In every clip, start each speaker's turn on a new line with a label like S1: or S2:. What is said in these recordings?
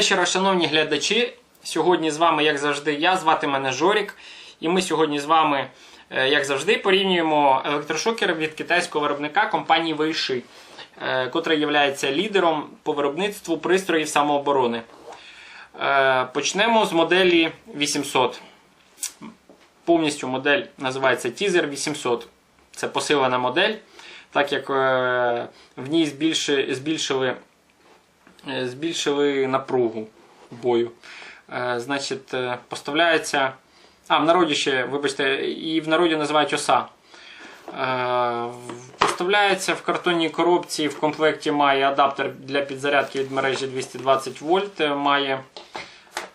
S1: вечора, шановні глядачі. Сьогодні з вами, як завжди, я звати мене Жорік. І ми сьогодні з вами, е, як завжди, порівнюємо електрошокер від китайського виробника компанії Вейши, котра є лідером по виробництву пристроїв самооборони. Е, Почнемо з моделі 800. Повністю модель називається Teaser 800. Це посилена модель, так як е, в ній збільшили збільшили напругу бою. Е, Значить, е, поставляється. А, в народі ще, вибачте, і в народі називають оса. Е, Поставляється в картонній коробці. В комплекті має адаптер для підзарядки від мережі 220 вольт, е, має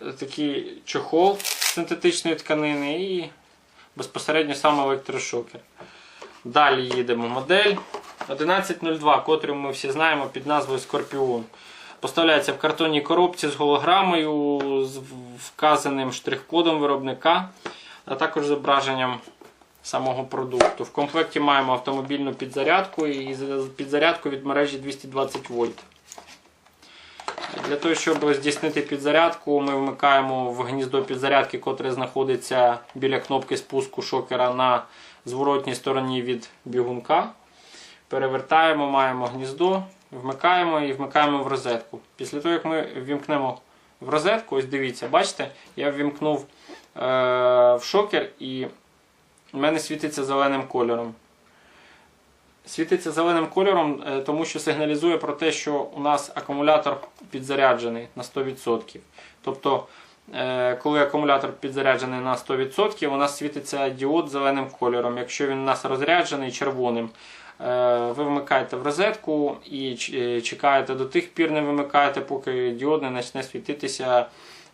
S1: е, такий чохол синтетичної тканини і безпосередньо сам електрошокер. Далі їдемо модель 1102, котру ми всі знаємо під назвою Скорпіон. Поставляється в картонній коробці з голограмою, з вказаним штрих-кодом виробника, а також зображенням самого продукту. В комплекті маємо автомобільну підзарядку і підзарядку від мережі 220 вольт. Для того, щоб здійснити підзарядку, ми вмикаємо в гніздо підзарядки, котре знаходиться біля кнопки спуску шокера на зворотній стороні від бігунка. Перевертаємо, маємо гніздо, вмикаємо і вмикаємо в розетку. Після того, як ми ввімкнемо в розетку, ось дивіться, бачите, я ввімкнув е, в шокер і в мене світиться зеленим кольором. Світиться зеленим кольором, е, тому що сигналізує про те, що у нас акумулятор підзаряджений на 100%. Тобто, е, коли акумулятор підзаряджений на 100%, у нас світиться діод зеленим кольором. Якщо він у нас розряджений червоним, ви вмикаєте в розетку і е, чекаєте до тих пір, не вимикаєте, поки діод не почне світитися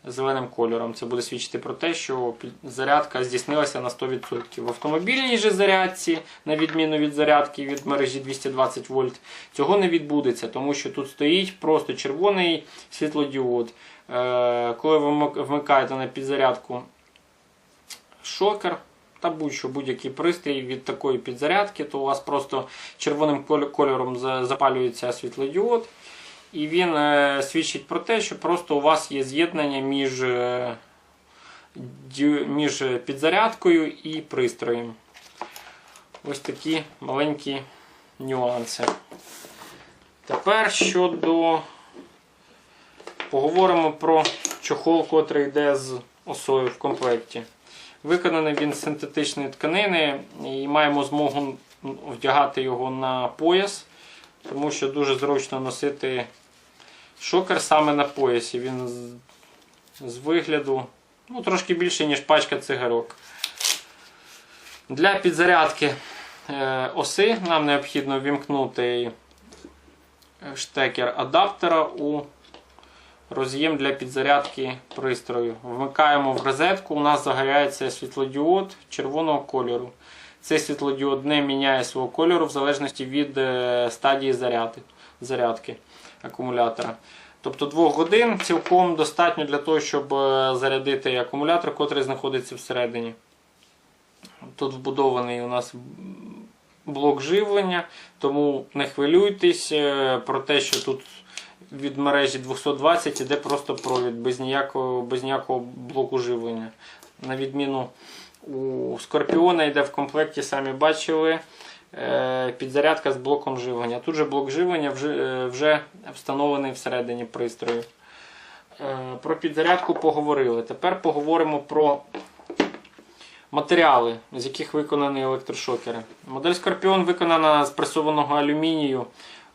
S1: зеленим кольором. Це буде свідчити про те, що зарядка здійснилася на 100%. В автомобільній же зарядці, на відміну від зарядки від мережі 220 вольт, цього не відбудеться, тому що тут стоїть просто червоний світлодіод. Е, Коли ви вмикаєте на підзарядку шокер та будь-що будь-який пристрій від такої підзарядки, то у вас просто червоним кольором запалюється світлодіод. І він е, свідчить про те, що просто у вас є з'єднання між, е, між підзарядкою і пристроєм. Ось такі маленькі нюанси. Тепер щодо поговоримо про чохол, котрий йде з осою в комплекті. Виконаний він з синтетичної тканини і маємо змогу вдягати його на пояс, тому що дуже зручно носити шокер саме на поясі. Він з, вигляду ну, трошки більше, ніж пачка цигарок. Для підзарядки е, оси нам необхідно вімкнути штекер адаптера у роз'єм для підзарядки пристрою. Вмикаємо в розетку, у нас загоряється світлодіод червоного кольору. Цей світлодіод не міняє свого кольору в залежності від е, стадії зарядки акумулятора. Тобто 2 годин цілком достатньо для того, щоб е, зарядити акумулятор, який знаходиться всередині. Тут вбудований у нас блок живлення, тому не хвилюйтесь е, про те, що тут від мережі 220 іде просто провід без ніякого, без ніякого блоку живлення. На відміну у Скорпіона йде в комплекті, самі бачили, е, підзарядка з блоком живлення. Тут же блок живлення вже, е, вже встановлений всередині пристрою. Е, Про підзарядку поговорили. Тепер поговоримо про матеріали, з яких виконані електрошокери. Модель Скорпіон виконана з пресованого алюмінію.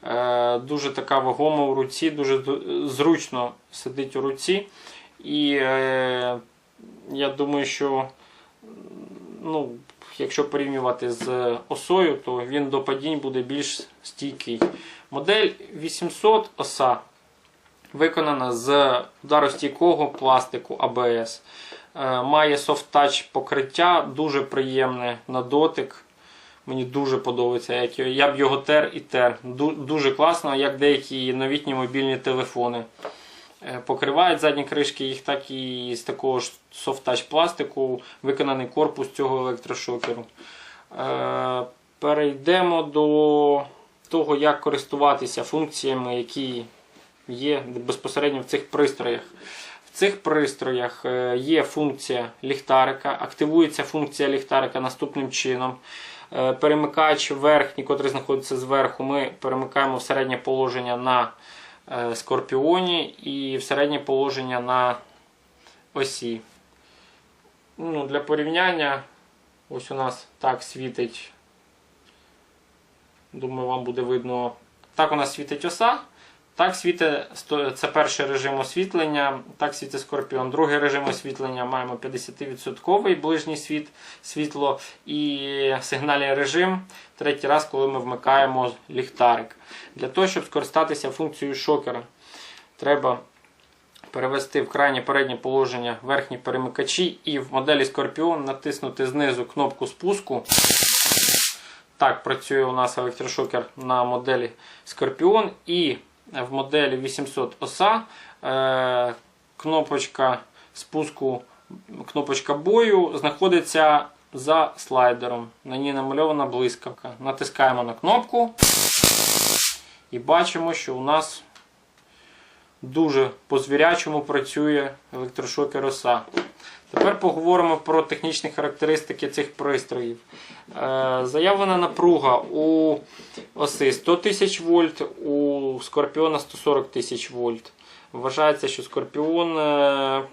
S1: Е, Дуже така вагома у руці, дуже зручно сидить у руці. І е, я думаю, що ну, якщо порівнювати з осою, то він до падінь буде більш стійкий. Модель 800 оса виконана з ударостійкого пластику ABS. Е, Має soft-touch покриття, дуже приємне на дотик. Мені дуже подобається. Як я б його тер і тер. Дуже класно, як деякі новітні мобільні телефони. Е, Покривають задні кришки їх, так і з такого ж soft-touch пластику виконаний корпус цього електрошокеру. Е, Перейдемо до того, як користуватися функціями, які є безпосередньо в цих пристроях. В цих пристроях е, є функція ліхтарика, активується функція ліхтарика наступним чином. Е, Перемикач верхній, який знаходиться зверху, ми перемикаємо в середнє положення на е, скорпіоні і в середнє положення на осі. Ну, Для порівняння, ось у нас так світить. Думаю, вам буде видно. Так у нас світить оса. Так світить, це перший режим освітлення, так світить скорпіон. Другий режим освітлення маємо 50% ближній світ, світло і сигнальний режим. Третій раз, коли ми вмикаємо ліхтарик. Для того, щоб скористатися функцією шокера, треба перевести в крайнє переднє положення верхні перемикачі і в моделі Scorpion натиснути знизу кнопку спуску. Так працює у нас електрошокер на моделі Scorpion і в моделі 800 оса е, кнопочка спуску, кнопочка бою знаходиться за слайдером. На ній намальована блискавка. Натискаємо на кнопку і бачимо, що у нас дуже по-звірячому працює електрошокер оса. Тепер поговоримо про технічні характеристики цих пристроїв. Е, заявлена напруга у оси 100 тисяч вольт, у скорпіона 140 тисяч вольт. Вважається, що скорпіон е,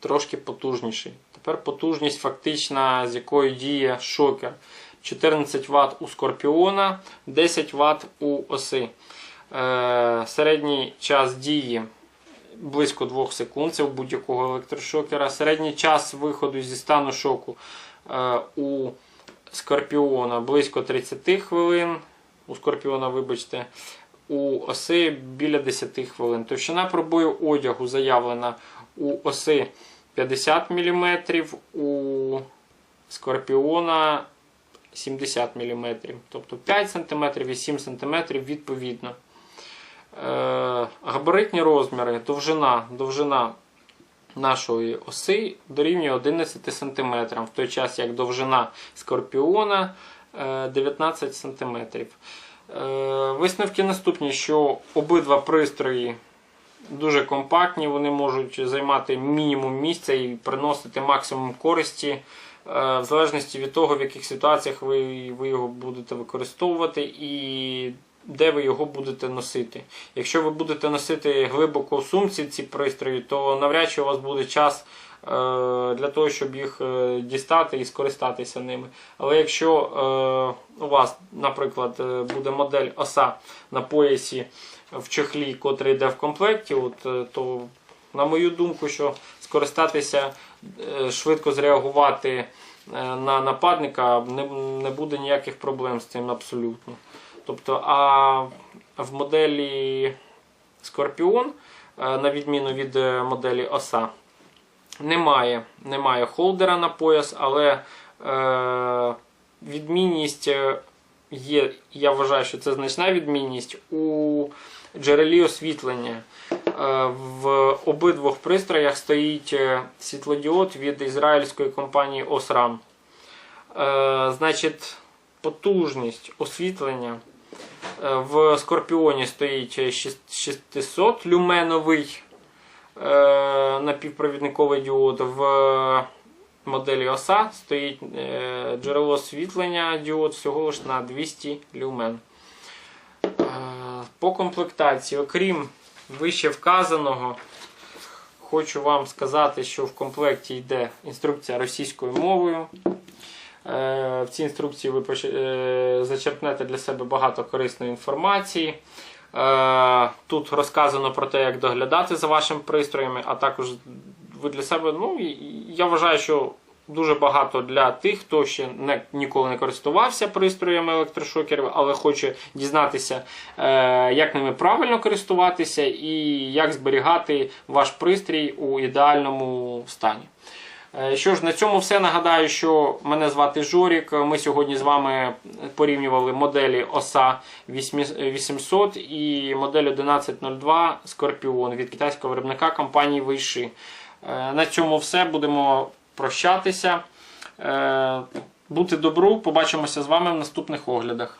S1: трошки потужніший. Тепер потужність фактична, з якою діє шокер. 14 Вт у скорпіона, 10 Вт у оси. Е, середній час дії близько 2 секунд, це у будь-якого електрошокера. Середній час виходу зі стану шоку е, у скорпіона близько 30 хвилин. У скорпіона, вибачте, у оси біля 10 хвилин. Товщина пробою одягу заявлена у оси 50 мм, у скорпіона 70 мм. Тобто 5 см і 7 см відповідно. Е, габаритні розміри, довжина, довжина нашої оси дорівнює 11 см, в той час як довжина скорпіона е, 19 см. Е, висновки наступні, що обидва пристрої дуже компактні, вони можуть займати мінімум місця і приносити максимум користі. е, В залежності від того, в яких ситуаціях ви його будете використовувати і де ви його будете носити. Якщо ви будете носити глибоко в сумці ці пристрої, то навряд чи у вас буде час е, для того, щоб їх е, дістати і скористатися ними. Але якщо е, у вас, наприклад, буде модель оса на поясі в чехлі, котрий йде в комплекті, то на мою думку, що скористатися, швидко зреагувати на нападника не, не буде ніяких проблем з цим абсолютно. Тобто, а в моделі Scorpion, е, на відміну від е, моделі оса, немає, немає холдера на пояс, але е, відмінність е, є, я вважаю, що це значна відмінність у джерелі освітлення. В обидвох пристроях стоїть світлодіод від ізраїльської компанії Osram. Значить, потужність освітлення в Скорпіоні стоїть 600 люменовий е, напівпровідниковий діод. В моделі оса стоїть е, джерело освітлення діод всього лише на 200 люмен. Е, По комплектації, окрім вище вказаного, хочу вам сказати, що в комплекті йде інструкція російською мовою. Е, В цій інструкції ви е, зачерпнете для себе багато корисної інформації. Е, Тут розказано про те, як доглядати за вашими пристроями, а також ви для себе, ну я вважаю, що дуже багато для тих, хто ще не, ніколи не користувався пристроями електрошокерів, але хоче дізнатися, як ними правильно користуватися і як зберігати ваш пристрій у ідеальному стані. Е, Що ж, на цьому все. Нагадаю, що мене звати Жорік. Ми сьогодні з вами порівнювали моделі OSA 800 і модель 1102 Scorpion від китайського виробника компанії Вейши. На цьому все. Будемо прощатися. Е, Бути добру, побачимося з вами в наступних оглядах.